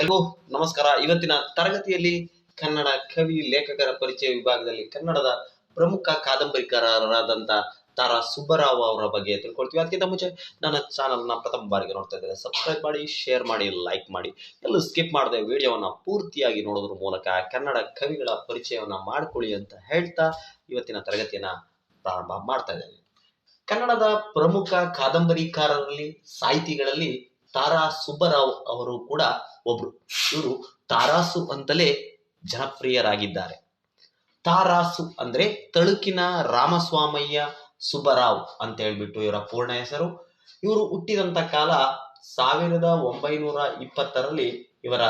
ಎಲ್ರಿಗೂ ನಮಸ್ಕಾರ. ಇವತ್ತಿನ ತರಗತಿಯಲ್ಲಿ ಕನ್ನಡ ಕವಿ, ಲೇಖಕರ ಪರಿಚಯ ವಿಭಾಗದಲ್ಲಿ ಕನ್ನಡದ ಪ್ರಮುಖ ಕಾದಂಬರಿಕಾರರಾದಂತ ತಾರಾ ಸುಬ್ಬರಾವ್ ಅವರ ಬಗ್ಗೆ ತಿಳ್ಕೊಳ್ತೀವಿ. ಅದಕ್ಕಿಂತ ಮುಂಚೆ ನನ್ನ ಚಾನಲ್ನ ಪ್ರಥಮ ಬಾರಿಗೆ ನೋಡ್ತಾ ಇದ್ದಾರೆ ಸಬ್ಸ್ಕ್ರೈಬ್ ಮಾಡಿ ಶೇರ್ ಮಾಡಿ ಲೈಕ್ ಮಾಡಿ. ಎಲ್ಲೂ ಸ್ಕಿಪ್ ಮಾಡದೆ ವಿಡಿಯೋವನ್ನು ಪೂರ್ತಿಯಾಗಿ ನೋಡೋದ್ರ ಮೂಲಕ ಕನ್ನಡ ಕವಿಗಳ ಪರಿಚಯವನ್ನು ಮಾಡಿಕೊಳ್ಳಿ ಅಂತ ಹೇಳ್ತಾ ಇವತ್ತಿನ ತರಗತಿಯನ್ನ ಪ್ರಾರಂಭ ಮಾಡ್ತಾ ಇದ್ದೇನೆ. ಕನ್ನಡದ ಪ್ರಮುಖ ಕಾದಂಬರಿಕಾರರಲ್ಲಿ, ಸಾಹಿತಿಗಳಲ್ಲಿ ತಾರಾ ಸುಬ್ಬರಾವ್ ಅವರು ಕೂಡ ಒಬ್ರು. ಇವರು ತಾರಾಸು ಅಂತಲೇ ಜನಪ್ರಿಯರಾಗಿದ್ದಾರೆ. ತಾರಾಸು ಅಂದ್ರೆ ತಳುಕಿನ ರಾಮಸ್ವಾಮಯ್ಯ ಸುಬ್ಬರಾವ್ ಅಂತ ಹೇಳ್ಬಿಟ್ಟು ಇವರ ಪೂರ್ಣ ಹೆಸರು. ಇವರು ಹುಟ್ಟಿದಂತ ಕಾಲ ಸಾವಿರದ ಒಂಬೈನೂರ ಇಪ್ಪತ್ತರಲ್ಲಿ ಇವರ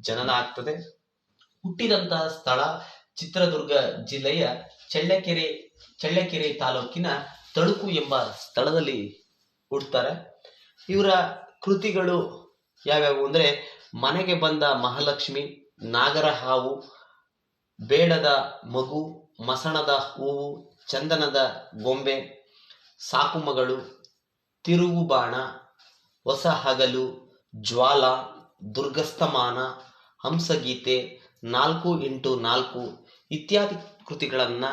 ಜನನ ಆಗ್ತದೆ. ಹುಟ್ಟಿದಂತಹ ಸ್ಥಳ ಚಿತ್ರದುರ್ಗ ಜಿಲ್ಲೆಯ ಚಳ್ಳಕೆರೆ ಚಳ್ಳಕೆರೆ ತಾಲೂಕಿನ ತಳುಕು ಎಂಬ ಸ್ಥಳದಲ್ಲಿ ಹುಡ್ತಾರೆ. ಇವರ ಕೃತಿಗಳು ಯಾವ್ಯಾವು ಅಂದ್ರೆ ಮನೆಗೆ ಬಂದ ಮಹಾಲಕ್ಷ್ಮಿ, ನಾಗರ ಹಾವು, ಬೇಡದ ಮಗು, ಮಸಣದ ಹೂವು, ಚಂದನದ ಗೊಂಬೆ ಸಾಕುಮಗಳು ತಿರುವು ಬಾಣ, ಹೊಸ ಹಗಲು, ಜ್ವಾಲ ದುರ್ಗಸ್ತಮಾನ ಹಂಸಗೀತೆ, ನಾಲ್ಕು ಇಂಟು ನಾಲ್ಕು ಇತ್ಯಾದಿ ಕೃತಿಗಳನ್ನು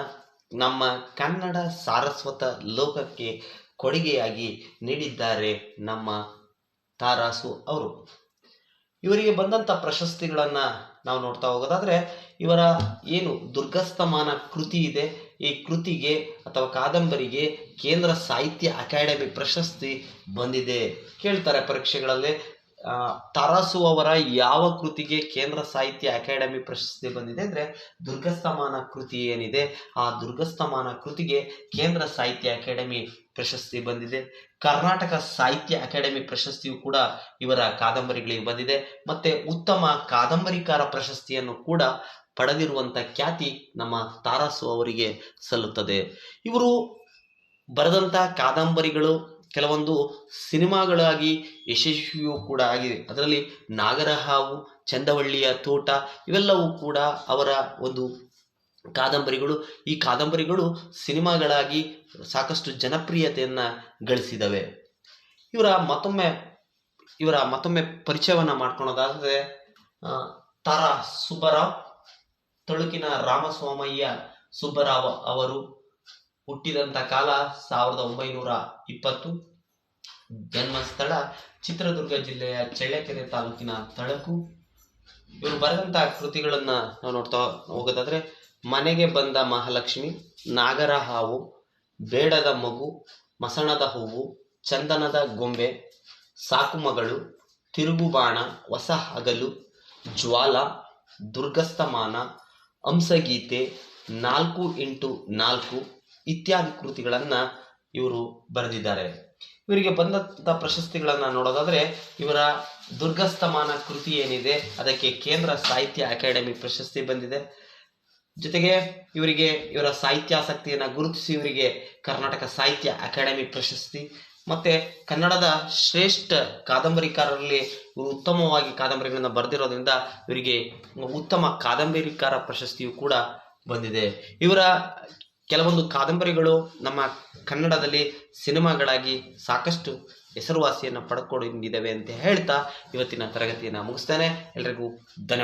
ನಮ್ಮ ಕನ್ನಡ ಸಾರಸ್ವತ ಲೋಕಕ್ಕೆ ಕೊಡುಗೆಯಾಗಿ ನೀಡಿದ್ದಾರೆ ನಮ್ಮ ತಾರಾಸು ಅವರು. ಇವರಿಗೆ ಬಂದಂಥ ಪ್ರಶಸ್ತಿಗಳನ್ನು ನಾವು ನೋಡ್ತಾ ಹೋಗೋದಾದ್ರೆ, ಇವರ ಏನು ದುರ್ಗಸ್ತಮಾನ ಕೃತಿ ಇದೆ, ಈ ಕೃತಿಗೆ ಅಥವಾ ಕಾದಂಬರಿಗೆ ಕೇಂದ್ರ ಸಾಹಿತ್ಯ ಅಕಾಡೆಮಿ ಪ್ರಶಸ್ತಿ ಬಂದಿದೆ. ಕೇಳ್ತಾರೆ ಪರೀಕ್ಷೆಗಳಲ್ಲಿ ಆ, ತಾರಾಸು ಅವರ ಯಾವ ಕೃತಿಗೆ ಕೇಂದ್ರ ಸಾಹಿತ್ಯ ಅಕಾಡೆಮಿ ಪ್ರಶಸ್ತಿ ಬಂದಿದೆ ಅಂದ್ರೆ ದುರ್ಗಸ್ತಮಾನ ಕೃತಿ ಏನಿದೆ ಆ ದುರ್ಗಸ್ತಮಾನ ಕೃತಿಗೆ ಕೇಂದ್ರ ಸಾಹಿತ್ಯ ಅಕಾಡೆಮಿ ಪ್ರಶಸ್ತಿ ಬಂದಿದೆ. ಕರ್ನಾಟಕ ಸಾಹಿತ್ಯ ಅಕಾಡೆಮಿ ಪ್ರಶಸ್ತಿಯು ಕೂಡ ಇವರ ಕಾದಂಬರಿಗಳಿಗೆ ಬಂದಿದೆ. ಮತ್ತೆ ಉತ್ತಮ ಕಾದಂಬರಿಕಾರ ಪ್ರಶಸ್ತಿಯನ್ನು ಕೂಡ ಪಡೆದಿರುವಂತ ಖ್ಯಾತಿ ನಮ್ಮ ತಾರಾಸು ಅವರಿಗೆ ಸಲ್ಲುತ್ತದೆ. ಇವರು ಬರೆದಂತ ಕಾದಂಬರಿಗಳು ಕೆಲವೊಂದು ಸಿನಿಮಾಗಳಾಗಿ ಯಶಸ್ವಿಯೂ ಕೂಡ ಆಗಿದೆ. ಅದರಲ್ಲಿ ನಾಗರಹಾವು, ಚಂದವಳ್ಳಿಯ ತೋಟ ಇವೆಲ್ಲವೂ ಕೂಡ ಅವರ ಒಂದು ಕಾದಂಬರಿಗಳು. ಈ ಕಾದಂಬರಿಗಳು ಸಿನಿಮಾಗಳಾಗಿ ಸಾಕಷ್ಟು ಜನಪ್ರಿಯತೆಯನ್ನು ಗಳಿಸಿದವೆ. ಇವರ ಮತ್ತೊಮ್ಮೆ ಇವರ ಮತ್ತೊಮ್ಮೆ ಪರಿಚಯವನ್ನ ಮಾಡ್ಕೊಳೋದಾದರೆ ತಾರಾ ಸುಬ್ಬರಾವ್, ತಳುಕಿನ ರಾಮಸ್ವಾಮಯ್ಯ ಸುಬ್ಬರಾವ್ ಅವರು. ಹುಟ್ಟಿದಂತ ಕಾಲ ಸಾವಿರದ ಒಂಬೈನೂರ ಇಪ್ಪತ್ತು. ಜನ್ಮಸ್ಥಳ ಚಿತ್ರದುರ್ಗ ಜಿಲ್ಲೆಯ ಚಳ್ಳಕೆರೆ ತಾಲೂಕಿನ ತಳಕು. ಇವರು ಬರೆದಂತ ಕೃತಿಗಳನ್ನ ನಾವು ನೋಡ್ತಾ ಹೋಗೋದಾದ್ರೆ, ಮನೆಗೆ ಬಂದ ಮಹಾಲಕ್ಷ್ಮಿ, ನಾಗರ ಹಾವು, ಬೇಡದ ಮಗು, ಮಸಣದ ಹೂವು, ಚಂದನದ ಗೊಂಬೆ ಸಾಕುಮಗಳು ತಿರುಗುಬಾಣ ಹೊಸ ಹಗಲು, ಜ್ವಾಲ ದುರ್ಗಸ್ತಮಾನ ಹಂಸಗೀತೆ, ನಾಲ್ಕು ಇಂಟು ನಾಲ್ಕು ಇತ್ಯಾದಿ ಕೃತಿಗಳನ್ನು ಇವರು ಬರೆದಿದ್ದಾರೆ. ಇವರಿಗೆ ಬಂದಂಥ ಪ್ರಶಸ್ತಿಗಳನ್ನು ನೋಡೋದಾದ್ರೆ ಇವರ ದುರ್ಗಸ್ತಮಾನ ಕೃತಿ ಏನಿದೆ, ಅದಕ್ಕೆ ಕೇಂದ್ರ ಸಾಹಿತ್ಯ ಅಕಾಡೆಮಿ ಪ್ರಶಸ್ತಿ ಬಂದಿದೆ. ಜೊತೆಗೆ ಇವರಿಗೆ ಇವರ ಸಾಹಿತ್ಯಾಸಕ್ತಿಯನ್ನು ಗುರುತಿಸಿ ಇವರಿಗೆ ಕರ್ನಾಟಕ ಸಾಹಿತ್ಯ ಅಕಾಡೆಮಿ ಪ್ರಶಸ್ತಿ. ಮತ್ತೆ ಕನ್ನಡದ ಶ್ರೇಷ್ಠ ಕಾದಂಬರಿಕಾರರಲ್ಲಿ ಇವರು ಉತ್ತಮವಾಗಿ ಕಾದಂಬರಿಗಳನ್ನು ಬರೆದಿರೋದ್ರಿಂದ ಇವರಿಗೆ ಉತ್ತಮ ಕಾದಂಬರಿಕಾರ ಪ್ರಶಸ್ತಿಯು ಕೂಡ ಬಂದಿದೆ. ಇವರ ಕೆಲವೊಂದು ಕಾದಂಬರಿಗಳು ನಮ್ಮ ಕನ್ನಡದಲ್ಲಿ ಸಿನಿಮಾಗಳಾಗಿ ಸಾಕಷ್ಟು ಹೆಸರುವಾಸಿಯನ್ನು ಪಡ್ಕೊಂಡಿದ್ದಾವೆ ಅಂತ ಹೇಳ್ತಾ ಇವತ್ತಿನ ತರಗತಿಯನ್ನು ಮುಗಿಸ್ತೇನೆ. ಎಲ್ರಿಗೂ ಧನ್ಯವಾದ.